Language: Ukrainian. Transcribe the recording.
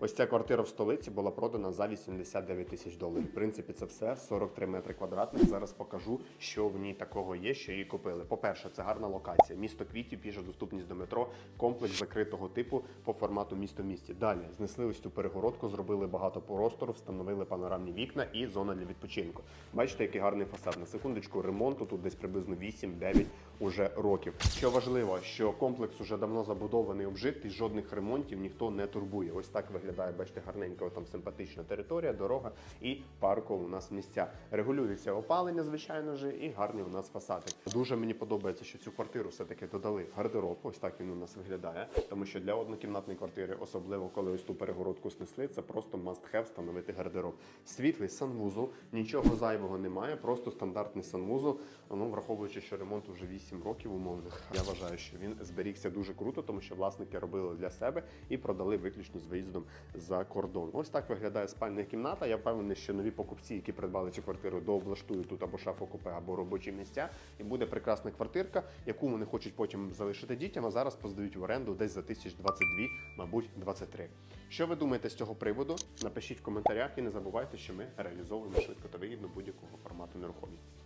Ось ця квартира в столиці була продана за 89 тисяч доларів. В принципі, це все 43 метри квадратних. Зараз покажу, що в ній такого є, що її купили. По-перше, це гарна локація. Місто квітів, піша доступність до метро, комплекс закритого типу по формату місто місті. Далі знесли ось цю перегородку, зробили багато простору, встановили панорамні вікна і зона для відпочинку. Бачите, який гарний фасад. На секундочку ремонту тут десь приблизно 8-9 уже років. Що важливо, що комплекс уже давно забудований, обжитий, жодних ремонтів ніхто не турбує. Ось так виглядає, бачите, гарненько там симпатична територія, дорога і парку у нас місця. Регулюється опалення, звичайно ж, і гарний у нас фасадик. Дуже мені подобається, що цю квартиру все-таки додали гардероб. Ось так він у нас виглядає. Тому що для однокімнатної квартири, особливо коли ось ту перегородку снесли, це просто must have встановити гардероб. Світлий санвузол, нічого зайвого немає, просто стандартний санвузол. Ну, враховуючи, що ремонт вже 8 років умовних, я вважаю, що він зберігся дуже круто, тому що власники робили для себе і продали виключно з виїздом за кордон. Ось так виглядає спальня кімната. Я впевнений, що нові покупці, які придбали цю квартиру, дооблаштують тут або шафу купе, або робочі місця, і буде прекрасна квартирка, яку вони хочуть потім залишити дітям, а зараз поздають в оренду десь за 1022, мабуть, 23. Що ви думаєте з цього приводу? Напишіть в коментарях і не забувайте, що ми реалізовуємо швидко та вигідно будь-якого формату нерухомість.